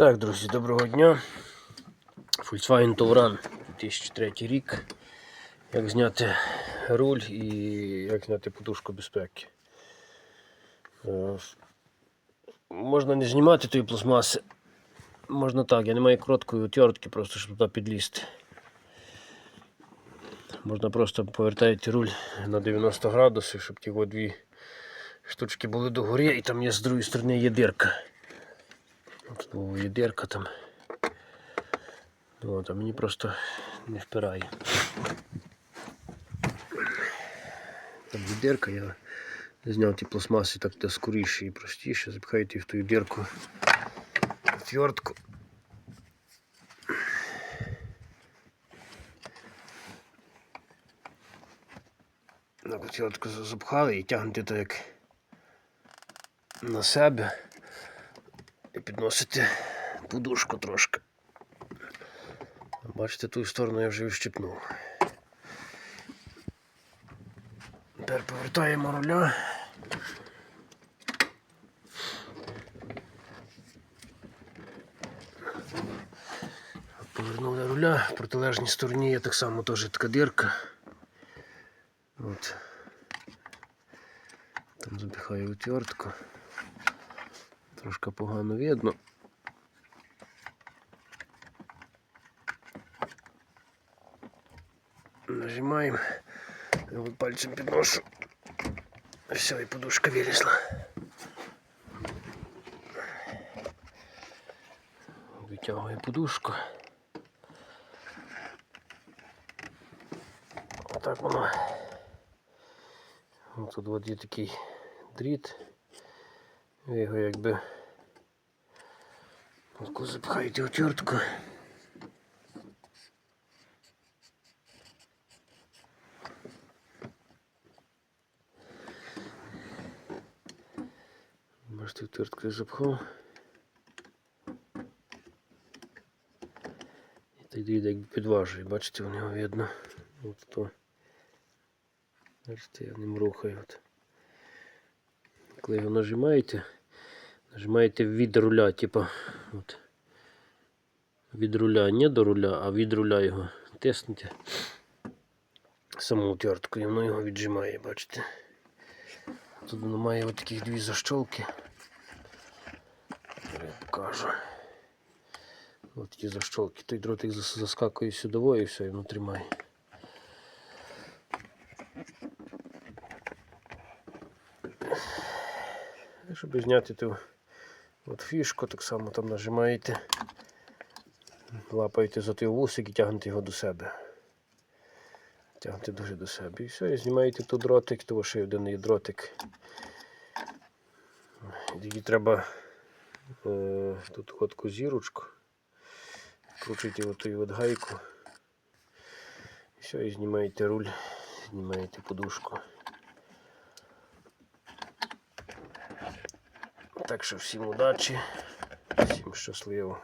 Так, друзі, доброго дня. Volkswagen Touran 2003 рік. Як зняти руль і як зняти подушку безпеки. Е, Можна не знімати тої пластмаси. Можна так, я не маю короткої отвертки, просто щоб туди підлізти. Можна просто повертати руль на 90 градусів, щоб ті дві штучки були догорі, і там є з другої сторони є дирка. Тут була є там. От, а мені просто не впирає. Там є я зняв ті пластмаси так де скоріше і простіше. Запихаєте в ту дирку отвертку. Так, отвертку запхали і тягнете так як на себе і підносите подушку трошки. Бачите, ту сторону я вже відщипнув. Тепер повертаємо руля. Повернули руля, в протилежній стороні є так само теж така дирка. От. Там запихаю отвертку. Трошки погано видно. Нажимаємо. Я от пальцем підношу. Все, і подушка вилізла. Витягую подушку. Отак воно. Ось Тут от є такий дріт. Ви його якби таку запхаєте отвертку. Бачите, отвертку я запхав. І той дріт якби підважує, бачите, у нього видно. От то. Бачите, я ним рухаю. От. Коли його нажимаєте, нажимаєте від руля, типа от. Від руля, не до руля, а від руля його тиснете. Саму отвертку і воно його віджимає, бачите. Тут воно має от таких дві защолки. Я покажу. От ті защолки. Той дротик заскакує сюди і все, і воно тримає. Щоб зняти ту от фішку, так само там нажимаєте, лапаєте за той вусик і тягнете його до себе. Тягнете дуже до себе. І все, і знімаєте ту дротик, тому що один є дротик. Тоді треба е, тут ходку зірочку, кручите оту от гайку. І все, і знімаєте руль, знімаєте подушку. Так що всім удачі, всім щасливо.